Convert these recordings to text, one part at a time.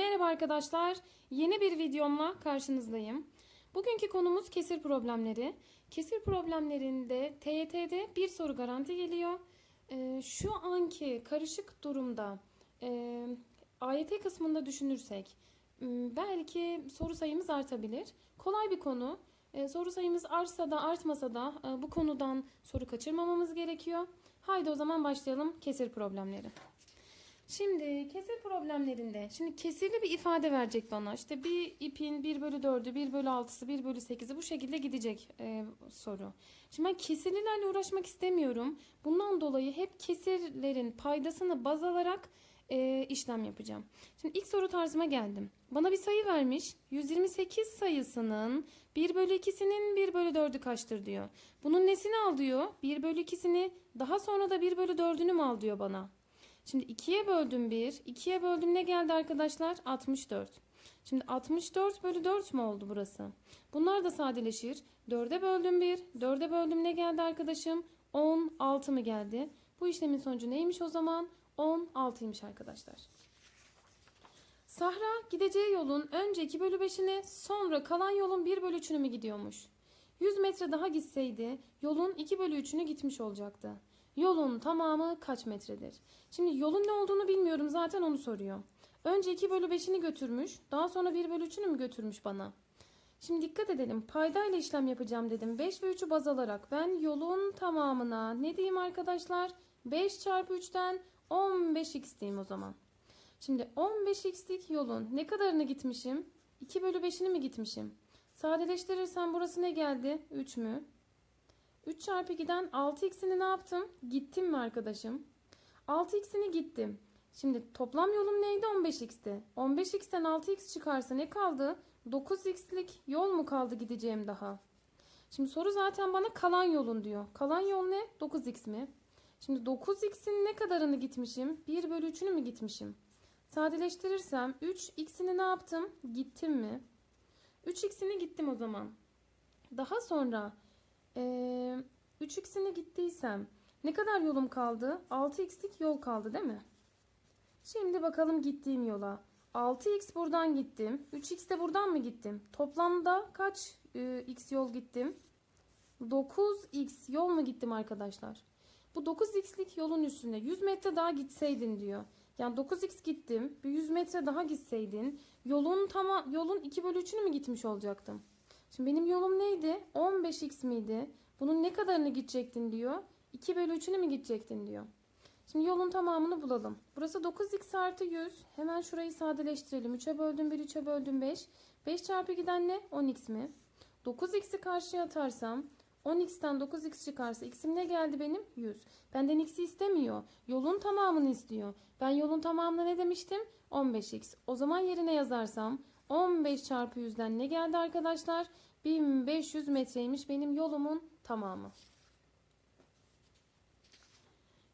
Merhaba arkadaşlar. Yeni bir videomla karşınızdayım. Bugünkü konumuz kesir problemleri. Kesir problemlerinde TYT'de bir soru garanti geliyor. Ee, şu anki karışık durumda e, AYT kısmında düşünürsek m, belki soru sayımız artabilir. Kolay bir konu. Ee, soru sayımız artsa da artmasa da e, bu konudan soru kaçırmamamız gerekiyor. Haydi o zaman başlayalım kesir problemleri. Şimdi kesir problemlerinde, şimdi kesirli bir ifade verecek bana. İşte bir ipin 1 bölü 4'ü, 1 bölü 6'sı, 1 bölü 8'i bu şekilde gidecek e, soru. Şimdi ben kesirlilerle uğraşmak istemiyorum. Bundan dolayı hep kesirlerin paydasını baz alarak e, işlem yapacağım. Şimdi ilk soru tarzıma geldim. Bana bir sayı vermiş. 128 sayısının 1 bölü 2'sinin 1 bölü 4'ü kaçtır diyor. Bunun nesini al diyor? 1 bölü 2'sini daha sonra da 1 bölü 4'ünü mü al diyor bana. Şimdi 2'ye böldüm 1. 2'ye böldüm ne geldi arkadaşlar? 64. Şimdi 64 bölü 4 mü oldu burası? Bunlar da sadeleşir. 4'e böldüm 1. 4'e böldüm ne geldi arkadaşım? 16 mı geldi? Bu işlemin sonucu neymiş o zaman? 16'ymış arkadaşlar. Sahra gideceği yolun önce 2 bölü 5'ini sonra kalan yolun 1 bölü 3'ünü mü gidiyormuş? 100 metre daha gitseydi yolun 2 bölü 3'ünü gitmiş olacaktı. Yolun tamamı kaç metredir? Şimdi yolun ne olduğunu bilmiyorum zaten onu soruyor. Önce 2 bölü 5'ini götürmüş. Daha sonra 1 bölü 3'ünü mü götürmüş bana? Şimdi dikkat edelim. Paydayla işlem yapacağım dedim. 5 ve 3'ü baz alarak ben yolun tamamına ne diyeyim arkadaşlar? 5 çarpı 3'ten 15x diyeyim o zaman. Şimdi 15x'lik yolun ne kadarını gitmişim? 2 bölü 5'ini mi gitmişim? Sadeleştirirsem burası ne geldi? 3 mü? 3 çarpı 2'den 6x'ini ne yaptım? Gittim mi arkadaşım? 6x'ini gittim. Şimdi toplam yolum neydi? 15x'ti. 15x'ten 6x çıkarsa ne kaldı? 9x'lik yol mu kaldı gideceğim daha? Şimdi soru zaten bana kalan yolun diyor. Kalan yol ne? 9x mi? Şimdi 9x'in ne kadarını gitmişim? 1 bölü 3'ünü mü gitmişim? Sadeleştirirsem 3x'ini ne yaptım? Gittim mi? 3x'ini gittim o zaman. Daha sonra ee, 3x'ine gittiysem ne kadar yolum kaldı? 6x'lik yol kaldı değil mi? Şimdi bakalım gittiğim yola. 6x buradan gittim. 3x de buradan mı gittim? Toplamda kaç e, x yol gittim? 9x yol mu gittim arkadaşlar? Bu 9x'lik yolun üstünde 100 metre daha gitseydin diyor. Yani 9x gittim. Bir 100 metre daha gitseydin yolun tama yolun 2 bölü 3'ünü mü gitmiş olacaktım? Şimdi benim yolum neydi? 15x miydi? Bunun ne kadarını gidecektin diyor. 2 bölü 3'ünü mü gidecektin diyor. Şimdi yolun tamamını bulalım. Burası 9x artı 100. Hemen şurayı sadeleştirelim. 3'e böldüm 1, 3'e böldüm 5. 5 çarpı 2'den ne? 10x mi? 9x'i karşıya atarsam 10x'ten 9x çıkarsa x'im ne geldi benim? 100. Benden x'i istemiyor. Yolun tamamını istiyor. Ben yolun tamamını ne demiştim? 15x. O zaman yerine yazarsam 15 çarpı 100'den ne geldi arkadaşlar? 1500 metreymiş benim yolumun tamamı.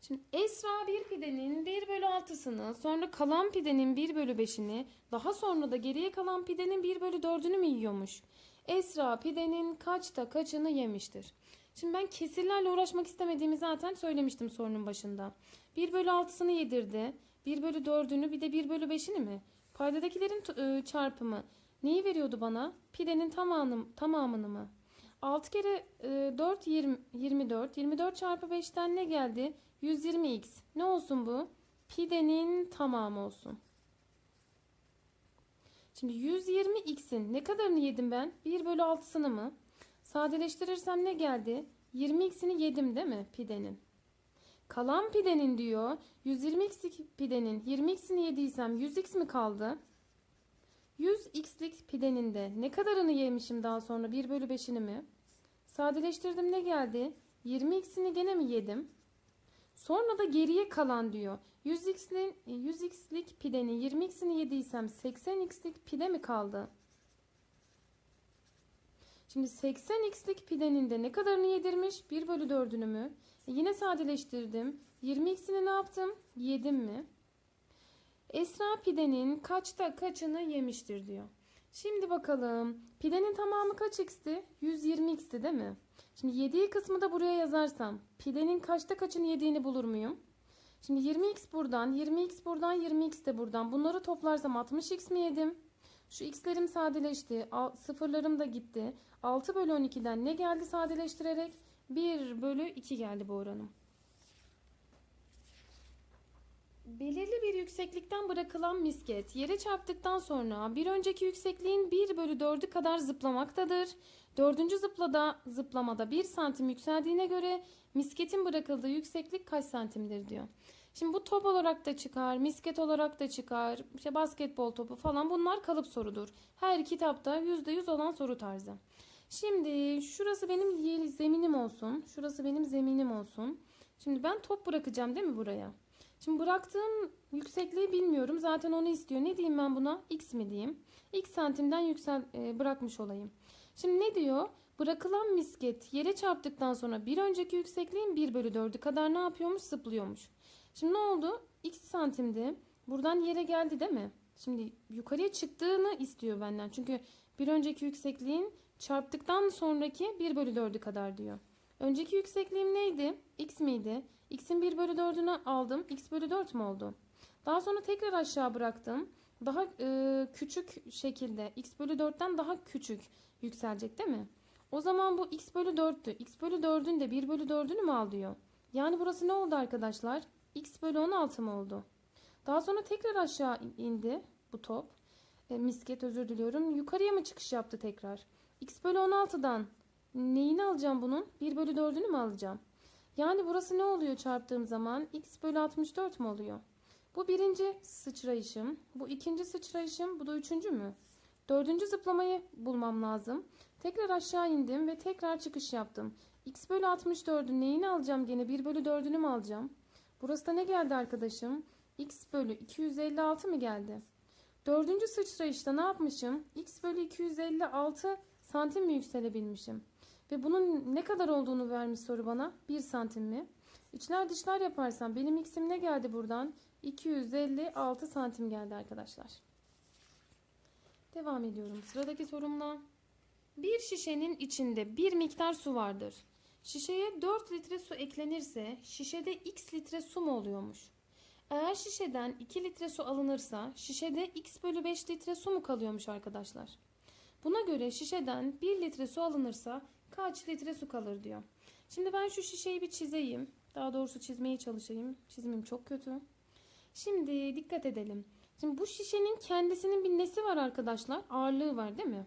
Şimdi Esra bir pidenin 1 bölü 6'sını sonra kalan pidenin 1 bölü 5'ini daha sonra da geriye kalan pidenin 1 bölü 4'ünü mü yiyormuş? Esra pidenin kaçta kaçını yemiştir? Şimdi ben kesirlerle uğraşmak istemediğimi zaten söylemiştim sorunun başında. 1 bölü 6'sını yedirdi. 1 bölü 4'ünü bir de 1 bölü 5'ini mi? Paydadakilerin e, çarpımı neyi veriyordu bana? Pidenin tamamını, tamamını mı? 6 kere e, 4 20, 24. 24 çarpı 5'ten ne geldi? 120x. Ne olsun bu? Pidenin tamamı olsun. Şimdi 120x'in ne kadarını yedim ben? 1 bölü 6'sını mı? Sadeleştirirsem ne geldi? 20x'ini yedim değil mi pidenin? Kalan pidenin diyor 120x pidenin 20x'ini yediysem 100x mi kaldı? 100x'lik pidenin de ne kadarını yemişim daha sonra 1 bölü 5'ini mi? Sadeleştirdim ne geldi? 20x'ini gene mi yedim? Sonra da geriye kalan diyor. 100x'lik 100x'lik pidenin 20x'ini yediysem 80x'lik pide mi kaldı? Şimdi 80x'lik pidenin de ne kadarını yedirmiş? 1 bölü 4'ünü mü? Yine sadeleştirdim. 20x'ini ne yaptım? Yedim mi? Esra pidenin kaçta kaçını yemiştir diyor. Şimdi bakalım. Pidenin tamamı kaç x'ti? 120x'ti değil mi? Şimdi yediği kısmı da buraya yazarsam pidenin kaçta kaçını yediğini bulur muyum? Şimdi 20x buradan, 20x buradan, 20x de buradan. Bunları toplarsam 60x mi yedim? Şu x'lerim sadeleşti. Sıfırlarım da gitti. 6 bölü 12'den ne geldi sadeleştirerek? 1 bölü 2 geldi bu oranım. Belirli bir yükseklikten bırakılan misket yere çarptıktan sonra bir önceki yüksekliğin 1 bölü 4'ü kadar zıplamaktadır. Dördüncü zıplada, zıplamada 1 santim yükseldiğine göre misketin bırakıldığı yükseklik kaç santimdir diyor. Şimdi bu top olarak da çıkar, misket olarak da çıkar, işte basketbol topu falan bunlar kalıp sorudur. Her kitapta %100 olan soru tarzı. Şimdi şurası benim ye- zeminim olsun, şurası benim zeminim olsun. Şimdi ben top bırakacağım değil mi buraya? Şimdi bıraktığım yüksekliği bilmiyorum. Zaten onu istiyor. Ne diyeyim ben buna? X mi diyeyim? X santimden yüksel e, bırakmış olayım. Şimdi ne diyor? Bırakılan misket yere çarptıktan sonra bir önceki yüksekliğin 1 bölü 4'ü kadar ne yapıyormuş? Zıplıyormuş. Şimdi ne oldu? X santimdi. Buradan yere geldi değil mi? Şimdi yukarıya çıktığını istiyor benden. Çünkü bir önceki yüksekliğin çarptıktan sonraki 1 bölü 4'ü kadar diyor. Önceki yüksekliğim neydi? X miydi? X'in 1 bölü 4'ünü aldım. X bölü 4 mü oldu? Daha sonra tekrar aşağı bıraktım. Daha e, küçük şekilde x bölü 4'ten daha küçük yükselecek değil mi? O zaman bu x bölü 4'tü. x bölü 4'ün de 1 bölü 4'ünü mü alıyor? Yani burası ne oldu arkadaşlar? x bölü 16 mı oldu? Daha sonra tekrar aşağı indi bu top. E, misket özür diliyorum. Yukarıya mı çıkış yaptı tekrar? X bölü 16'dan neyini alacağım bunun? 1 bölü 4'ünü mü alacağım? Yani burası ne oluyor çarptığım zaman? x bölü 64 mu oluyor? Bu birinci sıçrayışım. Bu ikinci sıçrayışım. Bu da üçüncü mü? Dördüncü zıplamayı bulmam lazım. Tekrar aşağı indim ve tekrar çıkış yaptım. x bölü 64'ün neyini alacağım gene? 1 bölü 4'ünü mü alacağım? Burası da ne geldi arkadaşım? x bölü 256 mı geldi? Dördüncü sıçrayışta ne yapmışım? x bölü 256 santim mi yükselebilmişim? Ve bunun ne kadar olduğunu vermiş soru bana. 1 santim mi? İçler dışlar yaparsam benim x'im ne geldi buradan? 256 santim geldi arkadaşlar. Devam ediyorum sıradaki sorumla. Bir şişenin içinde bir miktar su vardır. Şişeye 4 litre su eklenirse şişede x litre su mu oluyormuş? Eğer şişeden 2 litre su alınırsa şişede x bölü 5 litre su mu kalıyormuş arkadaşlar? Buna göre şişeden 1 litre su alınırsa kaç litre su kalır diyor. Şimdi ben şu şişeyi bir çizeyim. Daha doğrusu çizmeye çalışayım. Çizimim çok kötü. Şimdi dikkat edelim. Şimdi bu şişenin kendisinin bir nesi var arkadaşlar? Ağırlığı var değil mi?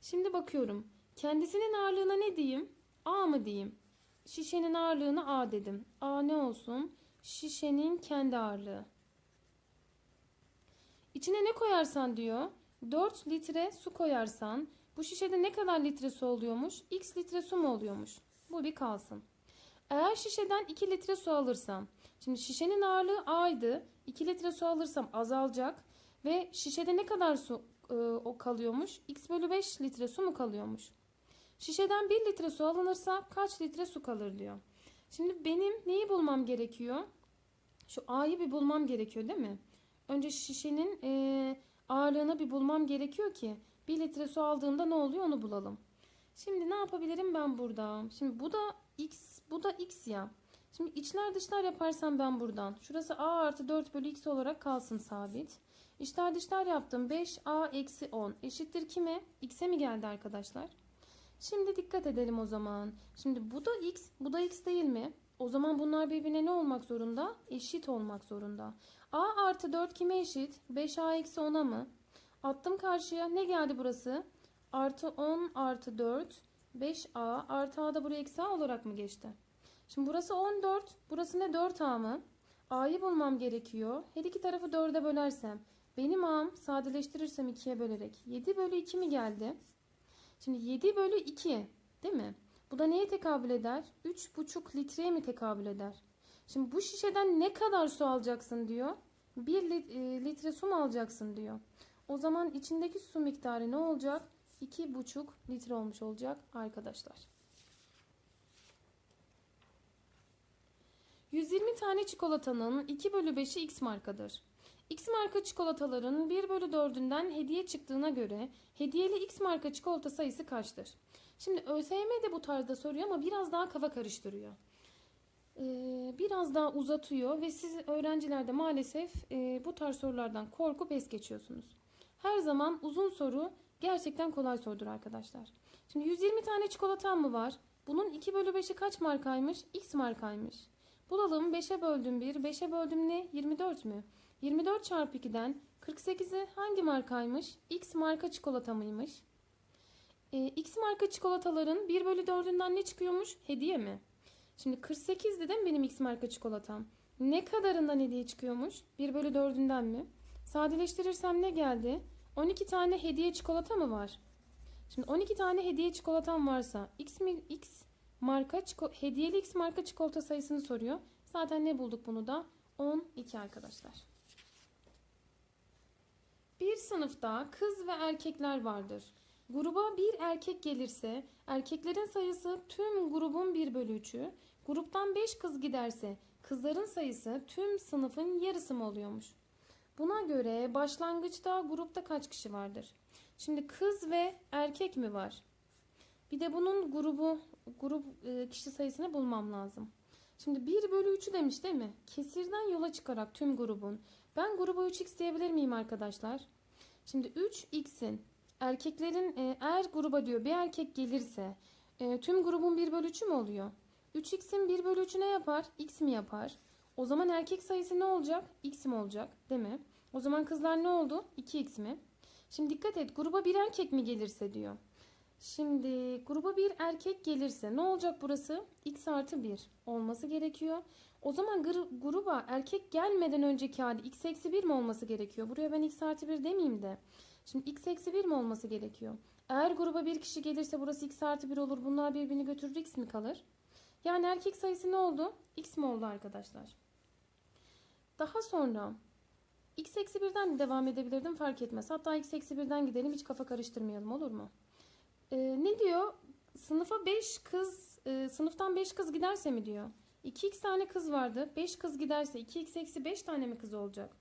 Şimdi bakıyorum. Kendisinin ağırlığına ne diyeyim? A mı diyeyim? Şişenin ağırlığına A dedim. A ne olsun? Şişenin kendi ağırlığı. İçine ne koyarsan diyor. 4 litre su koyarsan bu şişede ne kadar litre su oluyormuş? X litre su mu oluyormuş? Bu bir kalsın. Eğer şişeden 2 litre su alırsam, şimdi şişenin ağırlığı A'ydı. 2 litre su alırsam azalacak ve şişede ne kadar su e, kalıyormuş? X bölü 5 litre su mu kalıyormuş? Şişeden 1 litre su alınırsa kaç litre su kalır diyor. Şimdi benim neyi bulmam gerekiyor? Şu A'yı bir bulmam gerekiyor değil mi? Önce şişenin e, ağırlığını bir bulmam gerekiyor ki 1 litre su aldığımda ne oluyor onu bulalım. Şimdi ne yapabilirim ben burada? Şimdi bu da x, bu da x ya. Şimdi içler dışlar yaparsam ben buradan. Şurası a artı 4 bölü x olarak kalsın sabit. İçler dışlar yaptım. 5a eksi 10 eşittir kime? x'e mi geldi arkadaşlar? Şimdi dikkat edelim o zaman. Şimdi bu da x, bu da x değil mi? O zaman bunlar birbirine ne olmak zorunda? Eşit olmak zorunda. a artı 4 kime eşit? 5a eksi 10'a mı? Attım karşıya. Ne geldi burası? Artı 10 artı 4 5a artı a da buraya eksi a olarak mı geçti? Şimdi burası 14. Burası ne 4a mı? a'yı bulmam gerekiyor. Her iki tarafı 4'e bölersem. Benim a'm sadeleştirirsem 2'ye bölerek. 7 bölü 2 mi geldi? Şimdi 7 bölü 2 değil mi? Bu da neye tekabül eder? 3,5 litreye mi tekabül eder? Şimdi bu şişeden ne kadar su alacaksın diyor. 1 litre su mu alacaksın diyor. O zaman içindeki su miktarı ne olacak? 2,5 litre olmuş olacak arkadaşlar. 120 tane çikolatanın 2 bölü 5'i X markadır. X marka çikolataların 1 bölü 4'ünden hediye çıktığına göre hediyeli X marka çikolata sayısı kaçtır? Şimdi ÖSYM de bu tarzda soruyor ama biraz daha kafa karıştırıyor. Ee, biraz daha uzatıyor ve siz öğrenciler de maalesef e, bu tarz sorulardan korkup es geçiyorsunuz. Her zaman uzun soru gerçekten kolay sorudur arkadaşlar. Şimdi 120 tane çikolatam mı var? Bunun 2 bölü 5'i kaç markaymış? X markaymış. Bulalım 5'e böldüm 1. 5'e böldüm ne? 24 mü? 24 çarpı 2'den 48'i hangi markaymış? X marka çikolata mıymış? Ee, X marka çikolataların 1 bölü 4'ünden ne çıkıyormuş? Hediye mi? Şimdi 48 dedim benim X marka çikolatam. Ne kadarından hediye çıkıyormuş? 1 bölü 4'ünden mi? Sadeleştirirsem ne geldi? 12 tane hediye çikolata mı var? Şimdi 12 tane hediye çikolatam varsa X mi X marka hediyeli X marka çikolata sayısını soruyor. Zaten ne bulduk bunu da? 12 arkadaşlar. Bir sınıfta kız ve erkekler vardır. Gruba bir erkek gelirse erkeklerin sayısı tüm grubun 1 bölü 3'ü. Gruptan 5 kız giderse kızların sayısı tüm sınıfın yarısı mı oluyormuş? Buna göre başlangıçta grupta kaç kişi vardır? Şimdi kız ve erkek mi var? Bir de bunun grubu grup e, kişi sayısını bulmam lazım. Şimdi 1 bölü 3'ü demiş değil mi? Kesirden yola çıkarak tüm grubun. Ben gruba 3x diyebilir miyim arkadaşlar? Şimdi 3x'in erkeklerin e, eğer gruba diyor bir erkek gelirse e, tüm grubun 1 bölü 3'ü mü oluyor? 3x'in 1 bölü 3'ü ne yapar? x mi yapar? O zaman erkek sayısı ne olacak? x mi olacak değil mi? O zaman kızlar ne oldu? 2x mi? Şimdi dikkat et gruba bir erkek mi gelirse diyor. Şimdi gruba bir erkek gelirse ne olacak burası? x artı 1 olması gerekiyor. O zaman gr- gruba erkek gelmeden önceki hali x eksi 1 mi olması gerekiyor? Buraya ben x artı 1 demeyeyim de. Şimdi x eksi 1 mi olması gerekiyor? Eğer gruba bir kişi gelirse burası x artı 1 olur. Bunlar birbirini götürür x mi kalır? Yani erkek sayısı ne oldu? x mi oldu arkadaşlar? Daha sonra x eksi 1'den de devam edebilirdim fark etmez. Hatta x eksi 1'den gidelim hiç kafa karıştırmayalım olur mu? Ee, ne diyor? Sınıfa 5 kız, e, sınıftan 5 kız giderse mi diyor? 2x tane kız vardı. 5 kız giderse 2x eksi 5 tane mi kız olacak?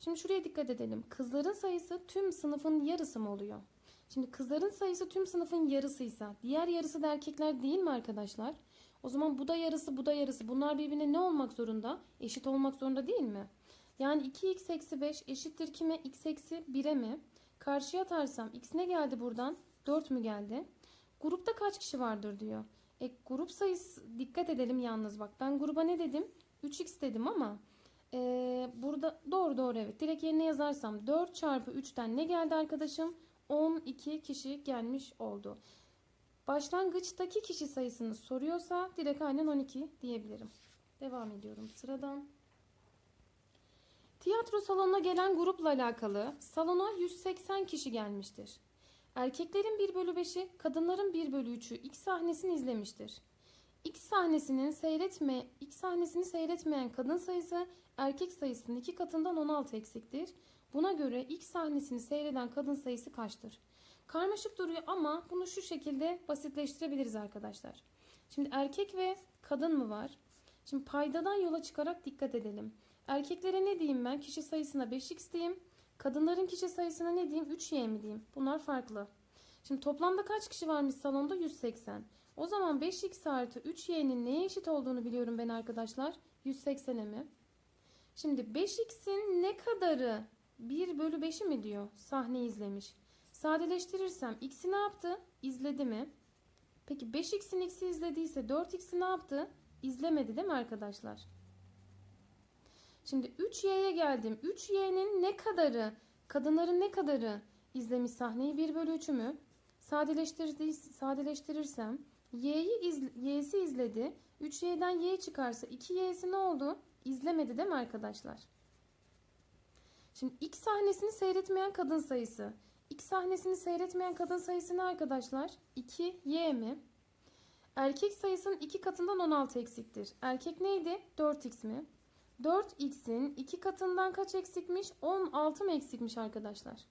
Şimdi şuraya dikkat edelim. Kızların sayısı tüm sınıfın yarısı mı oluyor? Şimdi kızların sayısı tüm sınıfın yarısıysa diğer yarısı da erkekler değil mi arkadaşlar? O zaman bu da yarısı bu da yarısı. Bunlar birbirine ne olmak zorunda? Eşit olmak zorunda değil mi? Yani 2x eksi 5 eşittir kime? x eksi 1'e mi? Karşıya atarsam x ne geldi buradan? 4 mü geldi? Grupta kaç kişi vardır diyor. E, grup sayısı dikkat edelim yalnız bak. Ben gruba ne dedim? 3x dedim ama e, burada doğru doğru evet. Direkt yerine yazarsam 4 çarpı 3'ten ne geldi arkadaşım? 12 kişi gelmiş oldu. Başlangıçtaki kişi sayısını soruyorsa direkt aynen 12 diyebilirim. Devam ediyorum sıradan. Tiyatro salonuna gelen grupla alakalı salona 180 kişi gelmiştir. Erkeklerin 1 bölü 5'i, kadınların 1 bölü 3'ü X sahnesini izlemiştir. X sahnesinin seyretme, X sahnesini seyretmeyen kadın sayısı erkek sayısının iki katından 16 eksiktir. Buna göre X sahnesini seyreden kadın sayısı kaçtır? Karmaşık duruyor ama bunu şu şekilde basitleştirebiliriz arkadaşlar. Şimdi erkek ve kadın mı var? Şimdi paydadan yola çıkarak dikkat edelim. Erkeklere ne diyeyim ben? Kişi sayısına 5x diyeyim. Kadınların kişi sayısına ne diyeyim? 3y mi diyeyim? Bunlar farklı. Şimdi toplamda kaç kişi varmış salonda? 180. O zaman 5x artı 3y'nin neye eşit olduğunu biliyorum ben arkadaşlar. 180'e mi? Şimdi 5x'in ne kadarı 1 bölü 5'i mi diyor? Sahne izlemiş. Sadeleştirirsem x'i ne yaptı? İzledi mi? Peki 5x'in x'i izlediyse 4x'i ne yaptı? İzlemedi değil mi arkadaşlar? Şimdi 3y'ye geldim. 3y'nin ne kadarı, kadınların ne kadarı izlemiş sahneyi? 1 bölü 3'ü mü? Sadeleştirirsem y'yi iz, y'si izledi. 3y'den y çıkarsa 2y'si ne oldu? İzlemedi değil mi arkadaşlar? Şimdi x sahnesini seyretmeyen kadın sayısı. X sahnesini seyretmeyen kadın sayısı ne arkadaşlar? 2y mi? Erkek sayısının 2 katından 16 eksiktir. Erkek neydi? 4x mi? 4x'in 2 katından kaç eksikmiş? 16 mı eksikmiş arkadaşlar?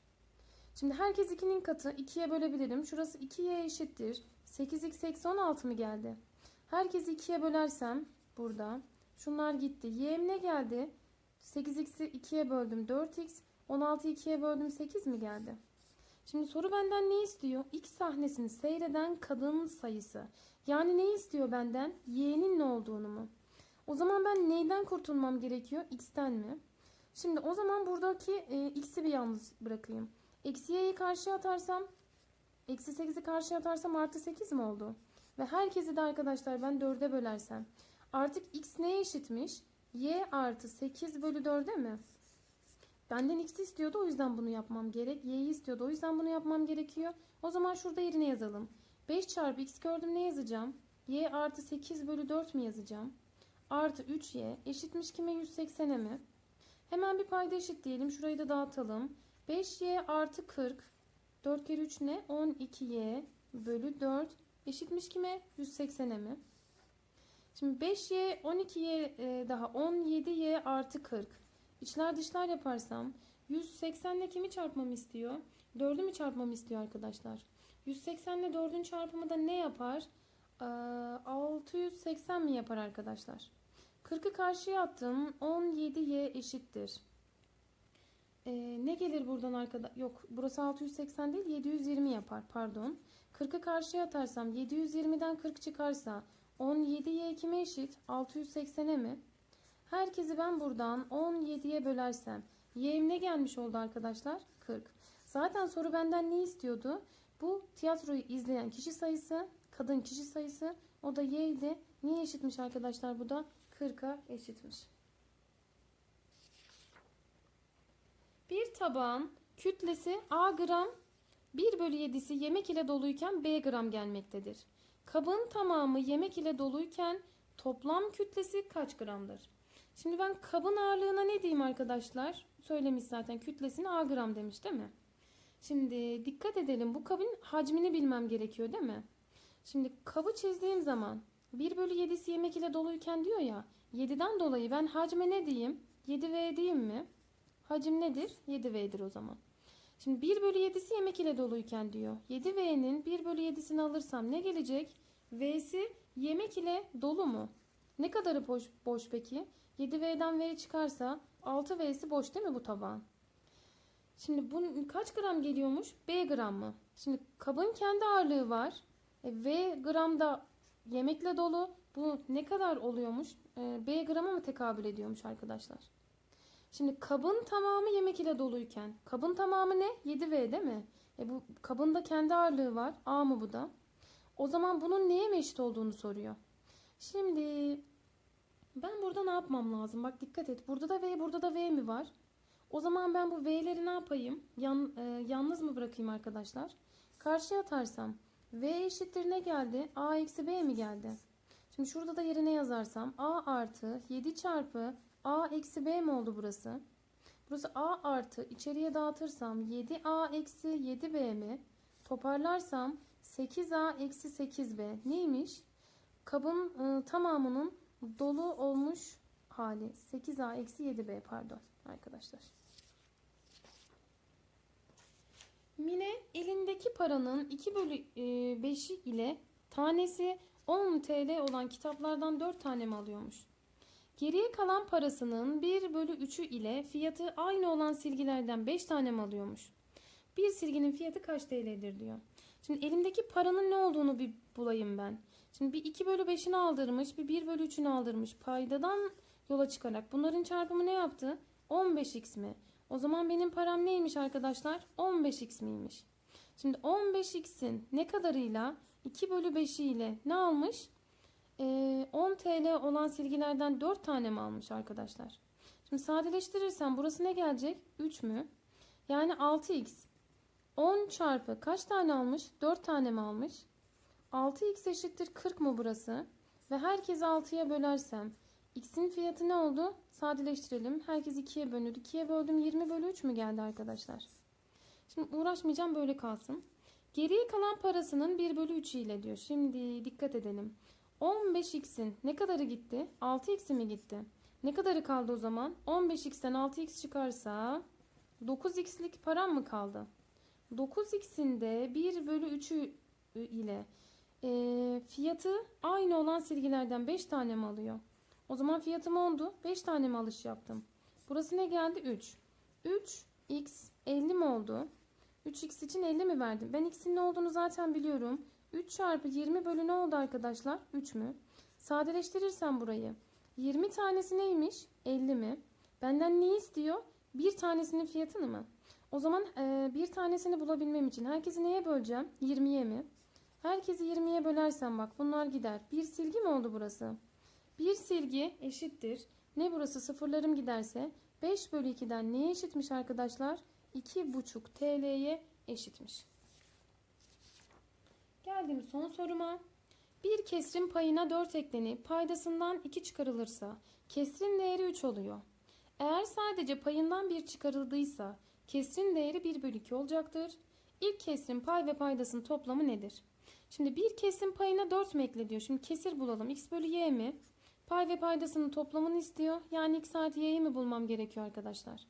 Şimdi herkes 2'nin katı 2'ye bölebilirim. Şurası 2y eşittir. 8x eksi 16 mı geldi? Herkesi 2'ye bölersem burada. Şunlar gitti. Y'm ne geldi? 8x'i 2'ye böldüm 4x. 16'yı 2'ye böldüm 8 mi geldi? Şimdi soru benden ne istiyor? X sahnesini seyreden kadın sayısı. Yani ne istiyor benden? Y'nin ne olduğunu mu? O zaman ben neyden kurtulmam gerekiyor? X'ten mi? Şimdi o zaman buradaki e, x'i bir yalnız bırakayım. Eksi y'yi karşıya atarsam eksi 8'i karşıya atarsam artı 8 mi oldu? Ve herkesi de arkadaşlar ben 4'e bölersem artık x neye eşitmiş? y artı 8 bölü 4'e mi? Benden x istiyordu o yüzden bunu yapmam gerek. Y'yi istiyordu o yüzden bunu yapmam gerekiyor. O zaman şurada yerine yazalım. 5 çarpı x gördüm ne yazacağım? y artı 8 bölü 4 mi yazacağım? Artı 3y eşitmiş kime 180'e mi? Hemen bir payda eşit diyelim. Şurayı da dağıtalım. 5y artı 40. 4 kere 3 ne? 12y bölü 4 eşitmiş kime? 180'e mi? Şimdi 5y 12y e, daha 17y artı 40. İçler dışlar yaparsam 180 ile kimi çarpmamı istiyor? 4'ü mü çarpmamı istiyor arkadaşlar? 180 ile 4'ün çarpımı da ne yapar? Ee, 680 mi yapar arkadaşlar? 40'ı karşıya attım. 17y eşittir. Ee, ne gelir buradan arkada? Yok burası 680 değil 720 yapar pardon. 40'ı karşıya atarsam 720'den 40 çıkarsa 17y kime eşit? 680'e mi? Herkesi ben buradan 17'ye bölersem y'm ne gelmiş oldu arkadaşlar? 40. Zaten soru benden ne istiyordu? Bu tiyatroyu izleyen kişi sayısı, kadın kişi sayısı, o da y. Niye eşitmiş arkadaşlar bu da? 40'a eşitmiş. Bir tabağın kütlesi A gram, 1 bölü 7'si yemek ile doluyken B gram gelmektedir. Kabın tamamı yemek ile doluyken toplam kütlesi kaç gramdır? Şimdi ben kabın ağırlığına ne diyeyim arkadaşlar? Söylemiş zaten kütlesini A gram demiş değil mi? Şimdi dikkat edelim bu kabın hacmini bilmem gerekiyor değil mi? Şimdi kabı çizdiğim zaman 1 bölü 7'si yemek ile doluyken diyor ya 7'den dolayı ben hacme ne diyeyim? 7V diyeyim mi? Hacim nedir? 7V'dir o zaman. Şimdi 1 bölü 7'si yemek ile doluyken diyor. 7V'nin 1 bölü 7'sini alırsam ne gelecek? V'si yemek ile dolu mu? Ne kadarı boş, boş peki? 7V'den V çıkarsa 6V'si boş değil mi bu tabağın? Şimdi bu kaç gram geliyormuş? B gram mı? Şimdi kabın kendi ağırlığı var. E, v gramda yemekle dolu. Bu ne kadar oluyormuş? E, B grama mı tekabül ediyormuş arkadaşlar? Şimdi kabın tamamı yemek ile doluyken kabın tamamı ne? 7V değil mi? E bu kabın da kendi ağırlığı var. A mı bu da? O zaman bunun neye mi eşit olduğunu soruyor. Şimdi ben burada ne yapmam lazım? Bak dikkat et. Burada da V, burada da V mi var? O zaman ben bu V'leri ne yapayım? Yan, e, yalnız mı bırakayım arkadaşlar? Karşıya atarsam V eşittir ne geldi? A eksi B mi geldi? Şimdi şurada da yerine yazarsam A artı 7 çarpı A eksi B mi oldu burası? Burası A artı içeriye dağıtırsam 7A eksi 7B mi? Toparlarsam 8A eksi 8B neymiş? Kabın e, tamamının dolu olmuş hali 8A eksi 7B pardon arkadaşlar. Mine elindeki paranın 2 bölü 5'i ile tanesi 10 TL olan kitaplardan 4 tane mi alıyormuş? Geriye kalan parasının 1 bölü 3'ü ile fiyatı aynı olan silgilerden 5 tane mi alıyormuş? Bir silginin fiyatı kaç TL'dir diyor. Şimdi elimdeki paranın ne olduğunu bir bulayım ben. Şimdi bir 2 bölü 5'ini aldırmış, bir 1 bölü 3'ünü aldırmış. Paydadan yola çıkarak bunların çarpımı ne yaptı? 15x mi? O zaman benim param neymiş arkadaşlar? 15x miymiş? Şimdi 15x'in ne kadarıyla 2 bölü 5'i ile ne almış? Ee, 10 TL olan silgilerden 4 tane mi almış arkadaşlar? Şimdi sadeleştirirsem burası ne gelecek? 3 mü? Yani 6x. 10 çarpı kaç tane almış? 4 tane mi almış? 6x eşittir 40 mı burası? Ve herkesi 6'ya bölersem x'in fiyatı ne oldu? Sadeleştirelim. Herkes 2'ye bölünür. 2'ye böldüm 20 bölü 3 mü geldi arkadaşlar? Şimdi uğraşmayacağım böyle kalsın. Geriye kalan parasının 1 bölü 3 ile diyor. Şimdi dikkat edelim. 15x'in ne kadarı gitti? 6x'i mi gitti? Ne kadarı kaldı o zaman? 15x'ten 6x çıkarsa 9x'lik param mı kaldı? 9x'in de 1 bölü 3'ü ile e, fiyatı aynı olan silgilerden 5 tane mi alıyor? O zaman fiyatım 10'du. 5 tane mi alış yaptım? Burası ne geldi? 3. 3x 50 mi oldu? 3x için 50 mi verdim? Ben x'in ne olduğunu zaten biliyorum. 3 çarpı 20 bölü ne oldu arkadaşlar? 3 mü? Sadeleştirirsem burayı. 20 tanesi neymiş? 50 mi? Benden ne istiyor? Bir tanesinin fiyatını mı? O zaman e, bir tanesini bulabilmem için herkesi neye böleceğim? 20'ye mi? Herkesi 20'ye bölersem bak bunlar gider. Bir silgi mi oldu burası? Bir silgi eşittir. Ne burası sıfırlarım giderse 5 bölü 2'den neye eşitmiş arkadaşlar? 2,5 TL'ye eşitmiş. Geldim son soruma. Bir kesrin payına 4 eklenip paydasından 2 çıkarılırsa kesrin değeri 3 oluyor. Eğer sadece payından 1 çıkarıldıysa kesrin değeri 1 bölü 2 olacaktır. İlk kesrin pay ve paydasının toplamı nedir? Şimdi bir kesrin payına 4 mi ekle diyor. Şimdi kesir bulalım. x bölü y mi? Pay ve paydasının toplamını istiyor. Yani x artı y'yi mi bulmam gerekiyor arkadaşlar?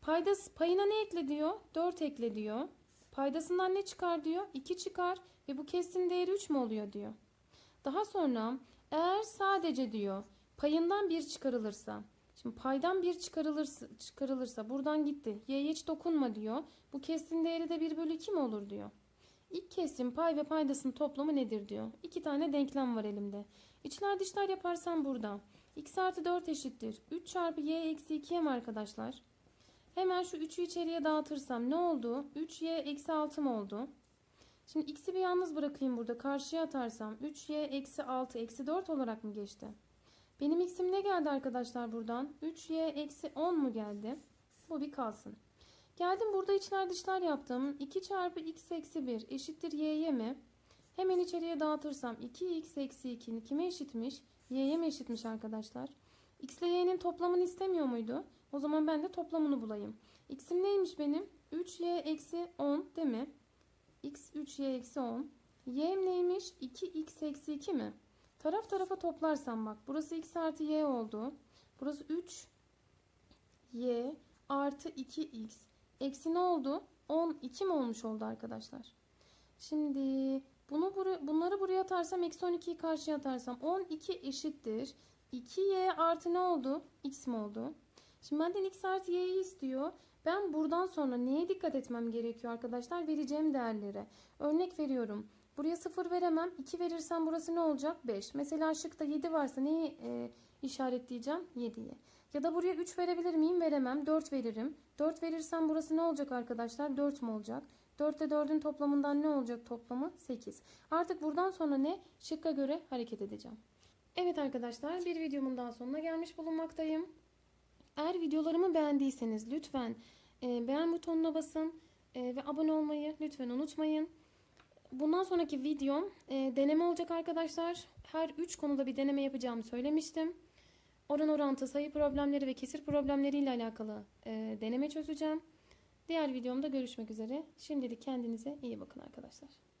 Paydası, payına ne ekle diyor? 4 ekle diyor. Paydasından ne çıkar diyor? 2 çıkar ve bu kesrin değeri 3 mü oluyor diyor. Daha sonra eğer sadece diyor payından 1 çıkarılırsa Şimdi paydan 1 çıkarılırsa, çıkarılırsa buradan gitti. Y'ye hiç dokunma diyor. Bu kesrin değeri de 1 bölü 2 mi olur diyor. İlk kesrin pay ve paydasının toplamı nedir diyor. İki tane denklem var elimde. İçler dışlar yaparsam burada. x artı 4 eşittir. 3 çarpı y eksi 2'ye mi arkadaşlar? Hemen şu 3'ü içeriye dağıtırsam ne oldu? 3y eksi 6 mı oldu? Şimdi x'i bir yalnız bırakayım burada. Karşıya atarsam 3y eksi 6 eksi 4 olarak mı geçti? Benim x'im ne geldi arkadaşlar buradan? 3y eksi 10 mu geldi? Bu bir kalsın. Geldim burada içler dışlar yaptım. 2 çarpı x eksi 1 eşittir y'ye mi? Hemen içeriye dağıtırsam 2x eksi 2 kime eşitmiş? Y'ye mi eşitmiş arkadaşlar? X ile y'nin toplamını istemiyor muydu? O zaman ben de toplamını bulayım. X'im neymiş benim? 3y eksi 10 değil mi? X 3y eksi 10. Y'm neymiş? 2x eksi 2 mi? Taraf tarafa toplarsam bak. Burası x artı y oldu. Burası 3 y artı 2x. Eksi ne oldu? 12 mi olmuş oldu arkadaşlar? Şimdi bunu buraya, bunları buraya atarsam eksi 12'yi karşıya atarsam 12 eşittir. 2y artı ne oldu? x mi oldu? Şimdi benden x artı y'yi istiyor. Ben buradan sonra neye dikkat etmem gerekiyor arkadaşlar? Vereceğim değerlere. Örnek veriyorum. Buraya 0 veremem. 2 verirsem burası ne olacak? 5. Mesela şıkta 7 varsa neyi e, işaretleyeceğim? 7'yi. Ya da buraya 3 verebilir miyim? Veremem. 4 veririm. 4 verirsem burası ne olacak arkadaşlar? 4 mü olacak? 4 ile 4'ün toplamından ne olacak toplamı? 8. Artık buradan sonra ne? Şıkka göre hareket edeceğim. Evet arkadaşlar bir videomun daha sonuna gelmiş bulunmaktayım. Eğer videolarımı beğendiyseniz lütfen e, beğen butonuna basın e, ve abone olmayı lütfen unutmayın. Bundan sonraki videom e, deneme olacak arkadaşlar. Her 3 konuda bir deneme yapacağımı söylemiştim. Oran orantı, sayı problemleri ve kesir problemleri ile alakalı e, deneme çözeceğim. Diğer videomda görüşmek üzere. Şimdilik kendinize iyi bakın arkadaşlar.